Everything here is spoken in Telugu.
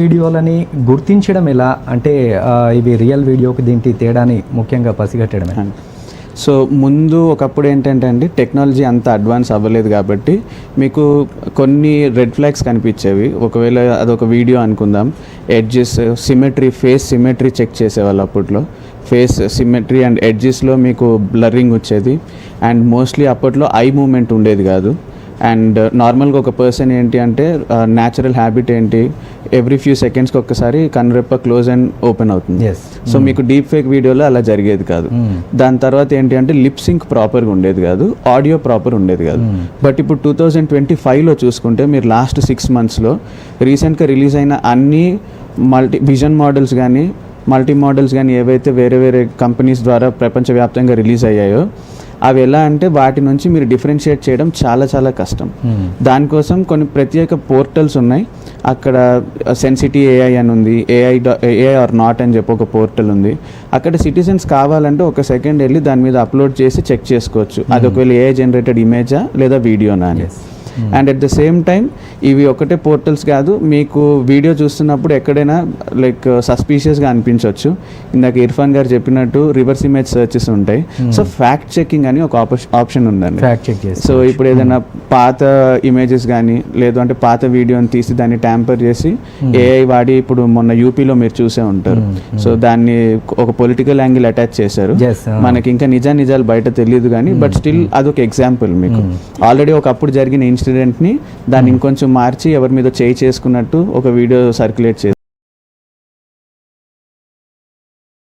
వీడియోలని గుర్తించడం ఎలా? అంటే ఇవి రియల్ వీడియోకి దీనికి తేడాని ముఖ్యంగా పసిగట్టడమే. సో ముందు ఒకప్పుడు ఏంటంటే అండి టెక్నాలజీ అంత అడ్వాన్స్ అవ్వలేదు కాబట్టి మీకు కొన్ని రెడ్ ఫ్లాగ్స్ కనిపించేవి. ఒకవేళ అదొక వీడియో అనుకుందాం. Edges symmetry face symmetry check చేసేవాళ్ళు అప్పట్లో. ఫేస్ సిమెట్రీ అండ్ ఎడ్జెస్లో మీకు బ్లర్రింగ్ వచ్చేది. అండ్ మోస్ట్లీ అప్పట్లో ఐ మూమెంట్ ఉండేది కాదు. అండ్ నార్మల్గా ఒక పర్సన్ ఏంటి అంటే న్యాచురల్ హ్యాబిట్ ఏంటి ఎవ్రీ ఫ్యూ సెకండ్స్కి ఒక్కసారి కన్రెప్ప క్లోజ్ అండ్ ఓపెన్ అవుతుంది. సో మీకు డీప్ ఫేక్ వీడియోలో అలా జరిగేది కాదు. దాని తర్వాత ఏంటి అంటే లిప్ సింక్ ప్రాపర్గా ఉండేది కాదు ఆడియో ప్రాపర్ ఉండేది కాదు. బట్ ఇప్పుడు టూ థౌజండ్ ట్వంటీ ఫైవ్లో చూసుకుంటే మీరు లాస్ట్ సిక్స్ మంత్స్లో రీసెంట్గా రిలీజ్ అయిన అన్ని మల్టీ విజన్ మోడల్స్ కానీ మల్టీ మోడల్స్ కానీ ఏవైతే వేరే వేరే కంపెనీస్ ద్వారా ప్రపంచవ్యాప్తంగా రిలీజ్ అయ్యాయో అవి ఎలా అంటే వాటి నుంచి మీరు డిఫరెన్షియేట్ చేయడం చాలా చాలా కష్టం. దానికోసం కొన్ని ప్రత్యేక పోర్టల్స్ ఉన్నాయి. అక్కడ సెన్సిటీ ఏఐ అని ఉంది. ఏఐ ఏఐ ఆర్ నాట్ అని చెప్పి ఒక పోర్టల్ ఉంది. అక్కడ సిటిజన్స్ కావాలంటే ఒక సెకండ్ వెళ్ళి దాని మీద అప్లోడ్ చేసి చెక్ చేసుకోవచ్చు. అది ఒకవేళ ఏఐ జనరేటెడ్ ఇమేజా లేదా వీడియోనా అని. And at the same time ఇవి ఒకటే పోర్టల్స్ కాదు మీకు వీడియో చూస్తున్నప్పుడు ఎక్కడైనా లైక్ సస్పీషియస్గా అనిపించవచ్చు. ఇందాక ఇర్ఫాన్ గారు చెప్పినట్టు రివర్స్ ఇమేజ్ సర్చెస్ ఉంటాయి. సో ఫ్యాక్ట్ చెకింగ్ అని ఒక ఆప్షన్ ఉందండి. ఫ్యాక్ట్ చెక్ చేసి సో ఇప్పుడు ఏదైనా పాత ఇమేజెస్ కానీ లేదు అంటే పాత వీడియోని తీసి దాన్ని ట్యాంపర్ చేసి ఏఐ వాడి ఇప్పుడు మొన్న యూపీలో మీరు చూసే ఉంటారు. సో దాన్ని ఒక పొలిటికల్ యాంగిల్ అటాచ్ చేశారు. Uh. మనకి ఇంకా నిజా నిజాలు బయట తెలియదు కానీ బట్ స్టిల్ అదొక ఎగ్జాంపుల్ మీకు. ఆల్రెడీ ఒకప్పుడు జరిగిన ఇన్సిడెంట్ని దాన్ని ఇంకొంచెం మార్చి ఎవరి మీద చేయి చేసుకున్నట్టు ఒక వీడియో సర్క్యులేట్ చేసి